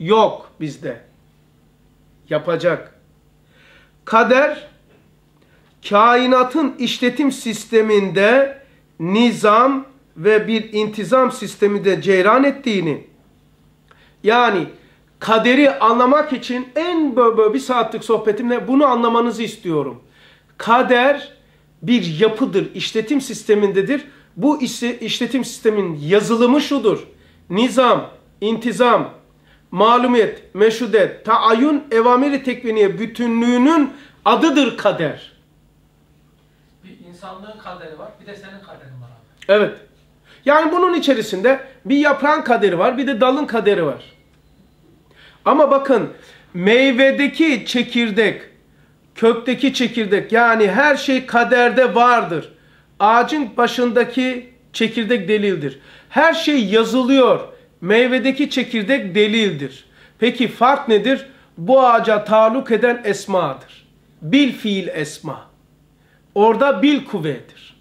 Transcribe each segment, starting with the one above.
yok bizde. Yapacak. Kader kainatın işletim sisteminde nizam ve bir intizam sistemi de ceyran ettiğini yani kaderi anlamak için en böyle bir saatlik sohbetimle bunu anlamanızı istiyorum. Kader bir yapıdır, işletim sistemindedir. Bu işletim sistemin yazılımı şudur. Nizam, intizam, malumiyet, meşhudet, taayyün, evamiri tekviniye bütünlüğünün adıdır kader. Bir insanlığın kaderi var, bir de senin kaderin var abi. Evet. Yani bunun içerisinde bir yaprağın kaderi var, bir de dalın kaderi var. Ama bakın meyvedeki çekirdek, kökteki çekirdek yani her şey kaderde vardır. Ağacın başındaki çekirdek delildir. Her şey yazılıyor. Meyvedeki çekirdek delildir. Peki fark nedir? Bu ağaca taluk eden esmadır. Bil fiil esma. Orada bil kuvvedir.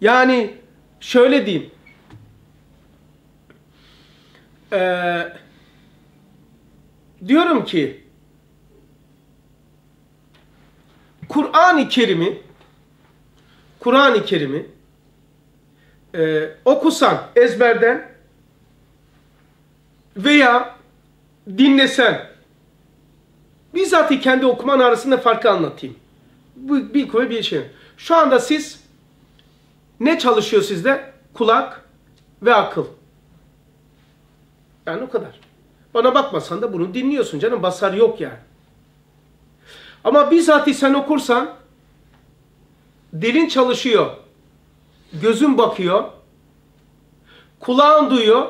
Yani şöyle diyeyim. Ee, diyorum ki Kur'an-ı Kerim'i Kur'an-ı Kerim'i e, okusan ezberden veya dinlesen bizzat kendi okuman arasında farkı anlatayım. Bu bir kuvvet bir şey. Şu anda siz ne çalışıyor sizde? Kulak ve akıl. Yani o kadar. Bana bakmasan da bunu dinliyorsun canım. Basar yok yani. Ama bizzat sen okursan dilin çalışıyor. Gözün bakıyor. Kulağın duyuyor.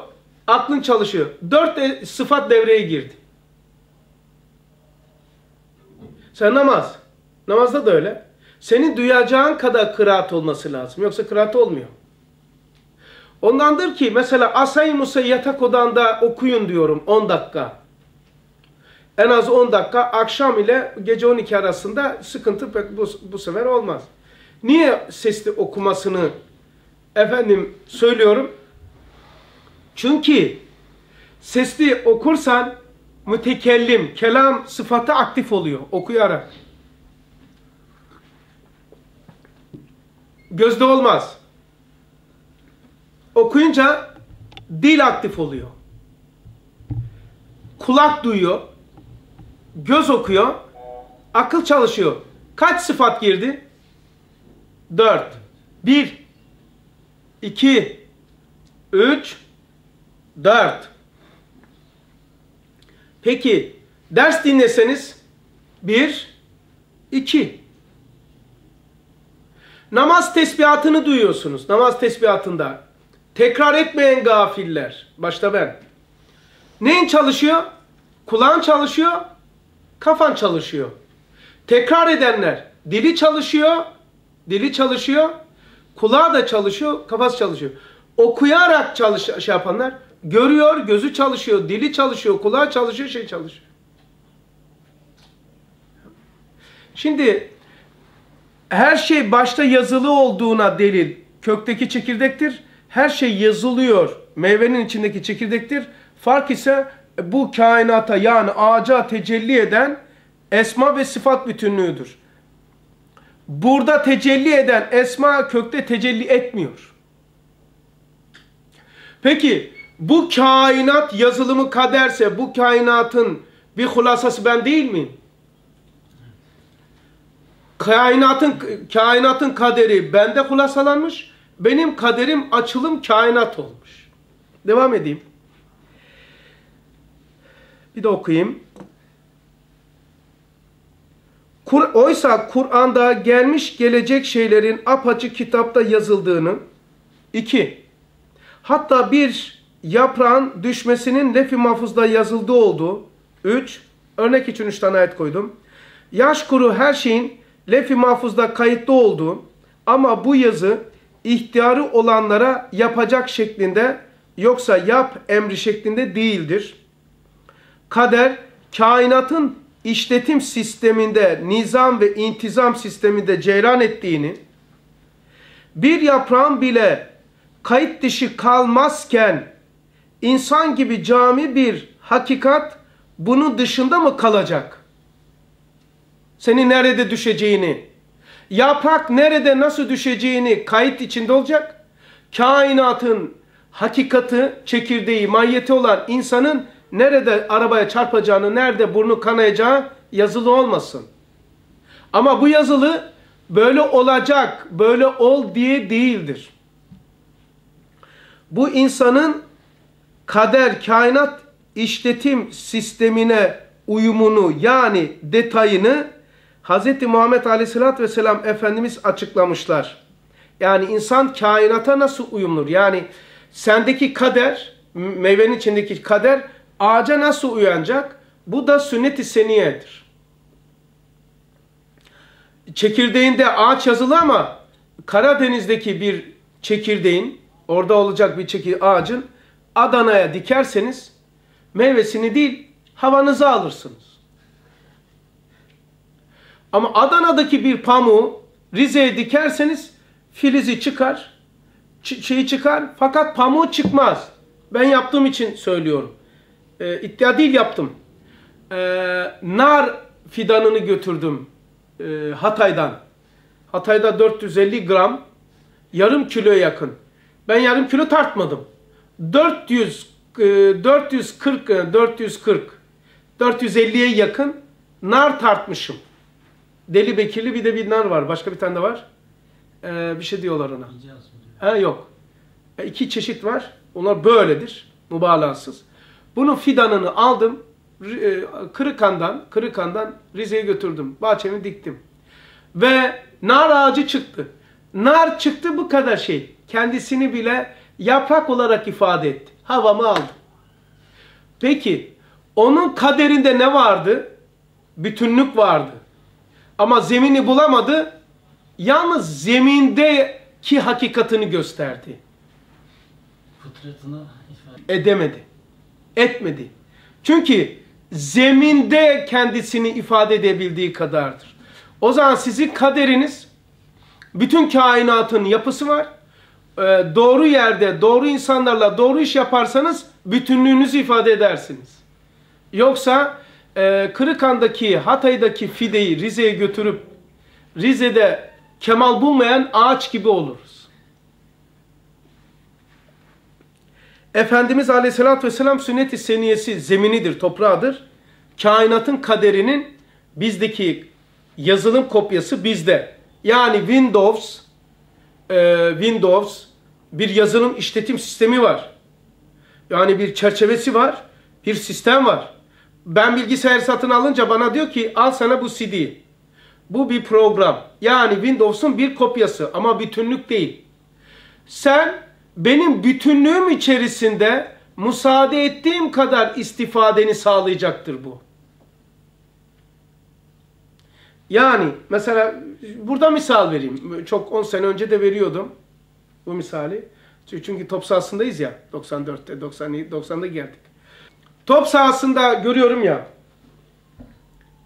Aklın çalışıyor. Dört de, sıfat devreye girdi. Sen namaz. Namazda da öyle. Senin duyacağın kadar kıraat olması lazım. Yoksa kıraat olmuyor. Ondandır ki mesela Asay Musa yatak odanda okuyun diyorum 10 dakika. En az 10 dakika akşam ile gece 12 arasında sıkıntı pek bu, bu sefer olmaz. Niye sesli okumasını efendim söylüyorum? Çünkü sesli okursan mütekellim, kelam sıfatı aktif oluyor okuyarak. Gözde olmaz. Okuyunca dil aktif oluyor. Kulak duyuyor. Göz okuyor. Akıl çalışıyor. Kaç sıfat girdi? Dört. Bir. İki, Üç. Dört. Peki ders dinleseniz bir, iki. Namaz tesbihatını duyuyorsunuz. Namaz tesbihatında. Tekrar etmeyen gafiller. Başta ben. Neyin çalışıyor? Kulağın çalışıyor. Kafan çalışıyor. Tekrar edenler. Dili çalışıyor. Dili çalışıyor. Kulağı da çalışıyor. Kafası çalışıyor. Okuyarak çalış şey yapanlar. Görüyor. Gözü çalışıyor. Dili çalışıyor. Kulağı çalışıyor. Şey çalışıyor. Şimdi her şey başta yazılı olduğuna delil kökteki çekirdektir. Her şey yazılıyor. Meyvenin içindeki çekirdektir. Fark ise bu kainata yani ağaca tecelli eden esma ve sıfat bütünlüğüdür. Burada tecelli eden esma kökte tecelli etmiyor. Peki bu kainat yazılımı kaderse bu kainatın bir hulasası ben değil miyim? Kainatın kainatın kaderi bende hulasalanmış. Benim kaderim açılım kainat olmuş. Devam edeyim. Bir de okuyayım. Kur, oysa Kur'an'da gelmiş gelecek şeylerin apaçık kitapta yazıldığını iki, hatta bir yaprağın düşmesinin lef-i mahfuzda yazıldığı olduğu üç, örnek için üç tane ayet koydum. Yaş kuru her şeyin lef-i mahfuzda kayıtlı olduğu ama bu yazı ihtiyarı olanlara yapacak şeklinde yoksa yap emri şeklinde değildir. Kader kainatın işletim sisteminde, nizam ve intizam sisteminde ceyran ettiğini, bir yaprağın bile kayıt dışı kalmazken insan gibi cami bir hakikat bunun dışında mı kalacak? Senin nerede düşeceğini, yaprak nerede nasıl düşeceğini kayıt içinde olacak. Kainatın hakikati, çekirdeği, manyeti olan insanın nerede arabaya çarpacağını, nerede burnu kanayacağı yazılı olmasın. Ama bu yazılı böyle olacak, böyle ol diye değildir. Bu insanın kader, kainat işletim sistemine uyumunu yani detayını Hz. Muhammed Aleyhisselatü Vesselam Efendimiz açıklamışlar. Yani insan kainata nasıl uyumlur? Yani sendeki kader, meyvenin içindeki kader ağaca nasıl uyanacak? Bu da sünnet-i seniyedir. Çekirdeğinde ağaç yazılı ama Karadeniz'deki bir çekirdeğin, orada olacak bir çekir ağacın Adana'ya dikerseniz meyvesini değil havanızı alırsınız. Ama Adana'daki bir pamuğu Rize'ye dikerseniz filizi çıkar, şeyi çıkar fakat pamuğu çıkmaz. Ben yaptığım için söylüyorum. E, iddia değil yaptım. E, nar fidanını götürdüm e, Hatay'dan. Hatay'da 450 gram, yarım kiloya yakın. Ben yarım kilo tartmadım. 400, e, 440, 440, 450'ye yakın nar tartmışım. Deli Bekirli bir de bir nar var. Başka bir tane de var. Ee, bir şey diyorlar ona. Ha yok. E, iki çeşit var. Onlar böyledir. Mübalağasız. Bunun fidanını aldım. E, Kırıkan'dan, Kırıkan'dan Rize'ye götürdüm. Bahçemi diktim. Ve nar ağacı çıktı. Nar çıktı bu kadar şey. Kendisini bile yaprak olarak ifade etti. Havamı aldım. Peki onun kaderinde ne vardı? Bütünlük vardı. Ama zemini bulamadı. Yalnız zemindeki hakikatini gösterdi. Fıtratını ifade Edemedi. Etmedi. Çünkü zeminde kendisini ifade edebildiği kadardır. O zaman sizin kaderiniz bütün kainatın yapısı var. Ee, doğru yerde, doğru insanlarla doğru iş yaparsanız bütünlüğünüzü ifade edersiniz. Yoksa e, Kırıkan'daki, Hatay'daki fideyi Rize'ye götürüp Rize'de kemal bulmayan ağaç gibi oluruz. Efendimiz Aleyhisselatü Vesselam sünnet-i seniyesi zeminidir, toprağıdır. Kainatın kaderinin bizdeki yazılım kopyası bizde. Yani Windows, e, Windows bir yazılım işletim sistemi var. Yani bir çerçevesi var, bir sistem var. Ben bilgisayar satın alınca bana diyor ki al sana bu CD. Bu bir program. Yani Windows'un bir kopyası ama bütünlük değil. Sen benim bütünlüğüm içerisinde müsaade ettiğim kadar istifadeni sağlayacaktır bu. Yani mesela burada misal vereyim. Çok 10 sene önce de veriyordum bu misali. Çünkü top sahasındayız ya 94'te 97 90'da geldik. Top sahasında görüyorum ya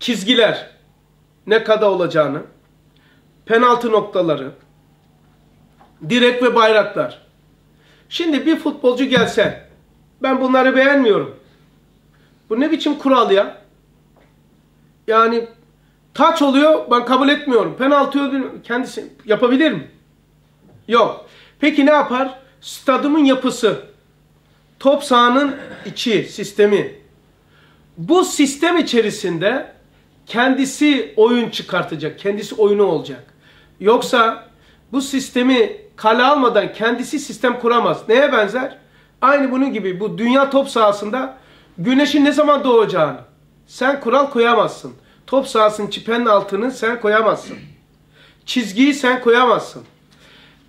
çizgiler ne kadar olacağını, penaltı noktaları, direk ve bayraklar. Şimdi bir futbolcu gelse ben bunları beğenmiyorum. Bu ne biçim kural ya? Yani taç oluyor ben kabul etmiyorum. Penaltı oluyor kendisi yapabilir mi? Yok. Peki ne yapar? Stadımın yapısı top sahanın içi sistemi. Bu sistem içerisinde kendisi oyun çıkartacak, kendisi oyunu olacak. Yoksa bu sistemi kale almadan kendisi sistem kuramaz. Neye benzer? Aynı bunun gibi bu dünya top sahasında güneşin ne zaman doğacağını sen kural koyamazsın. Top sahasının çipenin altını sen koyamazsın. Çizgiyi sen koyamazsın.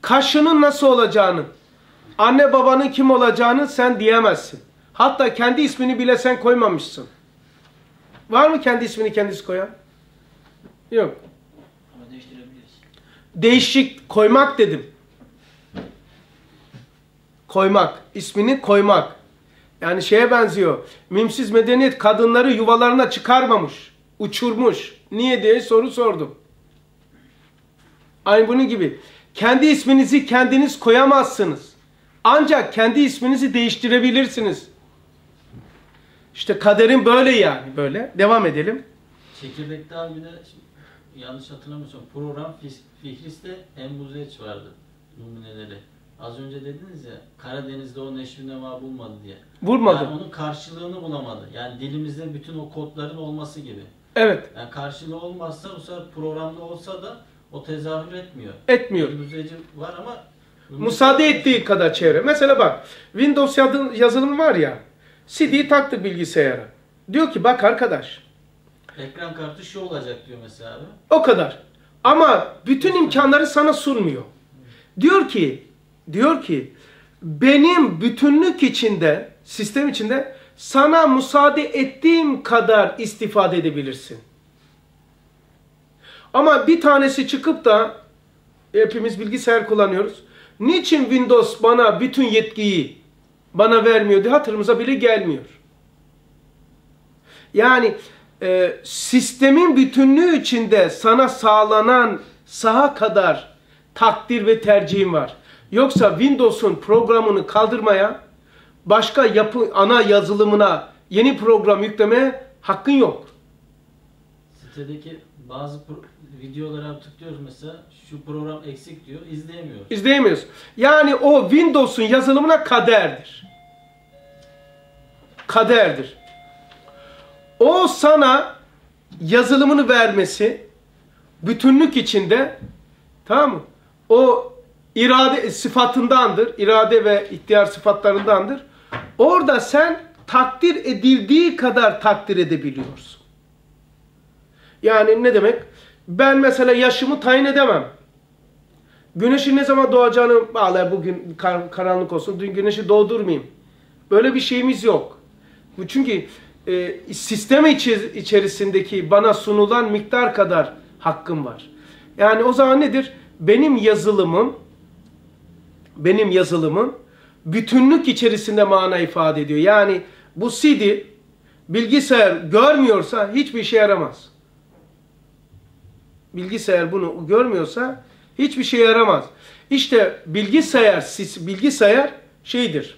Kaşının nasıl olacağını, anne babanın kim olacağını sen diyemezsin. Hatta kendi ismini bile sen koymamışsın. Var mı kendi ismini kendisi koyan? Yok. ama değiştirebiliriz. Değişik koymak dedim. Koymak. ismini koymak. Yani şeye benziyor. Mimsiz medeniyet kadınları yuvalarına çıkarmamış. Uçurmuş. Niye diye soru sordum. Aynı bunun gibi. Kendi isminizi kendiniz koyamazsınız. Ancak kendi isminizi değiştirebilirsiniz. İşte kaderin böyle yani böyle. Devam edelim. Çekirdek'te abi bir de şimdi yanlış hatırlamıyorsam program Fihris'te Embuzeç vardı. Numuneleri. Az önce dediniz ya Karadeniz'de o neşvi neva bulmadı diye. Vurmadı. Yani onun karşılığını bulamadı. Yani dilimizde bütün o kodların olması gibi. Evet. Yani karşılığı olmazsa bu sefer programda olsa da o tezahür etmiyor. Etmiyor. Embuzeci var ama Müsaade ettiği kadar çevre. Mesela bak Windows yazı- yazılımı var ya. CD taktı bilgisayara. Diyor ki bak arkadaş Ekran kartı şu olacak diyor mesela abi. o kadar. Ama bütün imkanları sana sunmuyor. Diyor ki diyor ki benim bütünlük içinde sistem içinde sana müsaade ettiğim kadar istifade edebilirsin. Ama bir tanesi çıkıp da hepimiz bilgisayar kullanıyoruz. Niçin Windows bana bütün yetkiyi bana vermiyor diye hatırımıza bile gelmiyor. Yani e, sistemin bütünlüğü içinde sana sağlanan saha kadar takdir ve tercihim var. Yoksa Windows'un programını kaldırmaya, başka yapı ana yazılımına yeni program yüklemeye hakkın yok. Sitedeki bazı videolara tıklıyoruz mesela şu program eksik diyor izleyemiyoruz. İzleyemiyoruz. Yani o Windows'un yazılımına kaderdir. Kaderdir. O sana yazılımını vermesi bütünlük içinde tamam mı? O irade sıfatındandır. irade ve ihtiyar sıfatlarındandır. Orada sen takdir edildiği kadar takdir edebiliyorsun. Yani ne demek? Ben mesela yaşımı tayin edemem. Güneşin ne zaman doğacağını bağlar bugün kar- karanlık olsun. Dün güneşi doğdurmayayım. Böyle bir şeyimiz yok. Bu çünkü e, sistem içi- içerisindeki bana sunulan miktar kadar hakkım var. Yani o zaman nedir? Benim yazılımım benim yazılımım bütünlük içerisinde mana ifade ediyor. Yani bu CD bilgisayar görmüyorsa hiçbir işe yaramaz. Bilgisayar bunu görmüyorsa hiçbir şey yaramaz. İşte bilgisayar, bilgisayar şeydir.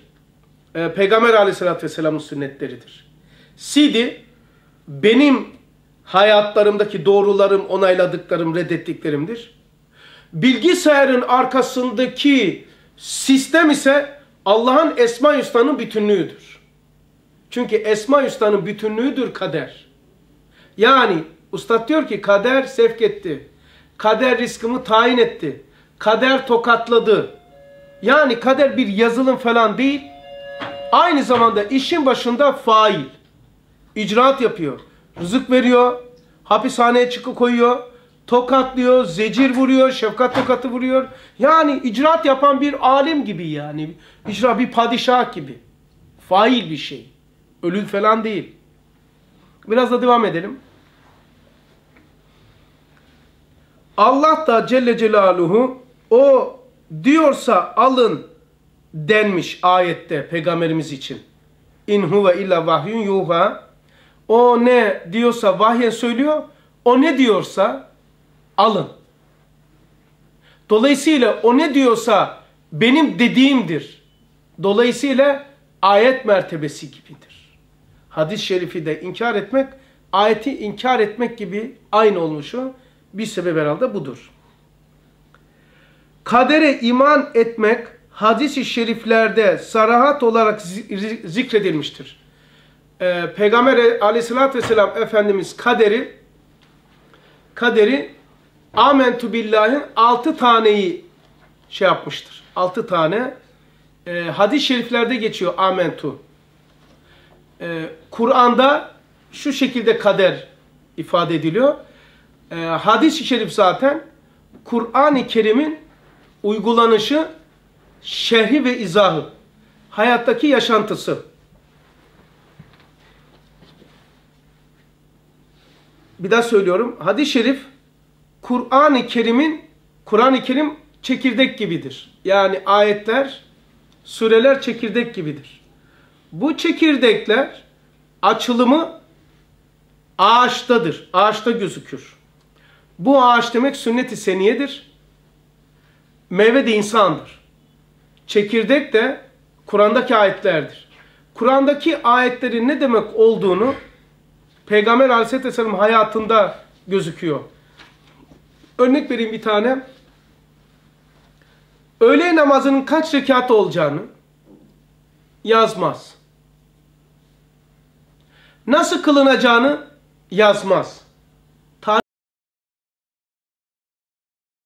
E, Peygamber aleyhissalatü vesselamın sünnetleridir. CD benim hayatlarımdaki doğrularım, onayladıklarım, reddettiklerimdir. Bilgisayarın arkasındaki sistem ise Allah'ın Esma Hüsna'nın bütünlüğüdür. Çünkü Esma Hüsna'nın bütünlüğüdür kader. Yani ustad diyor ki kader sevk etti. Kader rızkımı tayin etti. Kader tokatladı. Yani kader bir yazılım falan değil. Aynı zamanda işin başında fail. İcraat yapıyor. Rızık veriyor. Hapishaneye çıkı koyuyor. Tokatlıyor, zecir vuruyor, şefkat tokatı vuruyor. Yani icraat yapan bir alim gibi yani. İcra bir padişah gibi. Fail bir şey. Ölü falan değil. Biraz da devam edelim. Allah da Celle Celaluhu o diyorsa alın denmiş ayette peygamberimiz için. İn huve illa vahyun yuha. O ne diyorsa vahyen söylüyor. O ne diyorsa alın. Dolayısıyla o ne diyorsa benim dediğimdir. Dolayısıyla ayet mertebesi gibidir. Hadis-i şerifi de inkar etmek, ayeti inkar etmek gibi aynı olmuşu bir sebep herhalde budur. Kadere iman etmek hadis-i şeriflerde sarahat olarak zi- zikredilmiştir. Ee, Peygamber aleyhissalatü vesselam Efendimiz kaderi kaderi amentu billah'in altı taneyi şey yapmıştır. Altı tane e, hadis-i şeriflerde geçiyor amentu. E, Kur'an'da şu şekilde kader ifade ediliyor. E, hadis-i şerif zaten Kur'an-ı Kerim'in uygulanışı, şerhi ve izahı. Hayattaki yaşantısı. Bir daha söylüyorum. Hadis-i şerif Kur'an-ı Kerim'in Kur'an-ı Kerim çekirdek gibidir. Yani ayetler, sureler çekirdek gibidir. Bu çekirdekler açılımı ağaçtadır. Ağaçta gözükür. Bu ağaç demek sünnet-i seniyedir. Meyve de insandır. Çekirdek de Kur'an'daki ayetlerdir. Kur'an'daki ayetlerin ne demek olduğunu Peygamber Aleyhisselatü Vesselam hayatında gözüküyor. Örnek vereyim bir tane. Öğle namazının kaç rekat olacağını yazmaz. Nasıl kılınacağını yazmaz.